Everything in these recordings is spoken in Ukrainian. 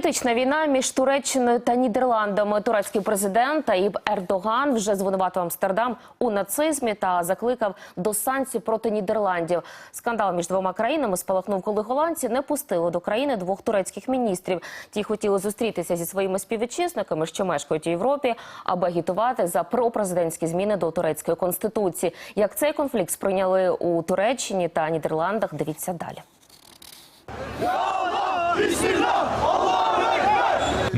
Політична війна між Туреччиною та Нідерландами. Турецький президент Таїб Ердоган вже звинуватив Амстердам у нацизмі та закликав до санкцій проти Нідерландів. Скандал між двома країнами спалахнув, коли голландці не пустили до країни двох турецьких міністрів. Ті хотіли зустрітися зі своїми співвітчизниками, що мешкають у Європі, аби агітувати за пропрезидентські зміни до турецької конституції. Як цей конфлікт сприйняли у Туреччині та Нідерландах? Дивіться далі.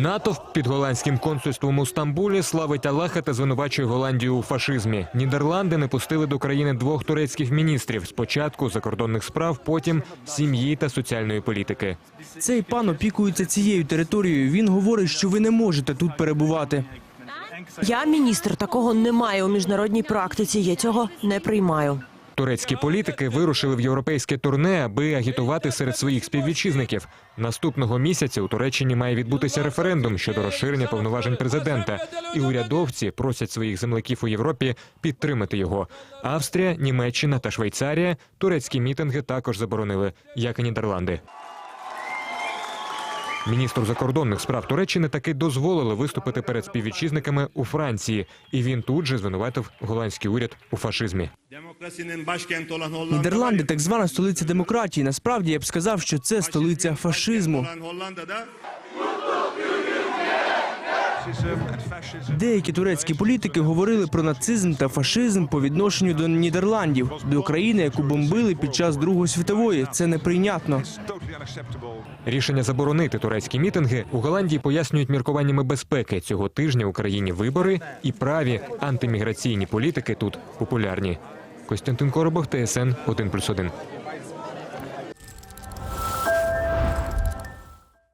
Натовп під голландським консульством у Стамбулі славить Аллаха та звинувачує Голландію у фашизмі. Нідерланди не пустили до країни двох турецьких міністрів: спочатку закордонних справ, потім сім'ї та соціальної політики. Цей пан опікується цією територією. Він говорить, що ви не можете тут перебувати. Я міністр такого немає у міжнародній практиці. Я цього не приймаю. Турецькі політики вирушили в європейське турне, аби агітувати серед своїх співвітчизників. Наступного місяця у Туреччині має відбутися референдум щодо розширення повноважень президента, і урядовці просять своїх земляків у Європі підтримати його. Австрія, Німеччина та Швейцарія турецькі мітинги також заборонили, як і Нідерланди. Міністру закордонних справ Туреччини таки дозволили виступити перед співвітчизниками у Франції, і він тут же звинуватив голландський уряд у фашизмі. Нідерланди так звана столиця демократії. Насправді я б сказав, що це столиця фашизму. Деякі турецькі політики говорили про нацизм та фашизм по відношенню до Нідерландів, до країни, яку бомбили під час Другої світової. Це неприйнятно. Рішення заборонити турецькі мітинги у Голландії пояснюють міркуваннями безпеки. Цього тижня в країні вибори і праві антиміграційні політики тут популярні. Костянтин Коробов, ТСН 1+,1.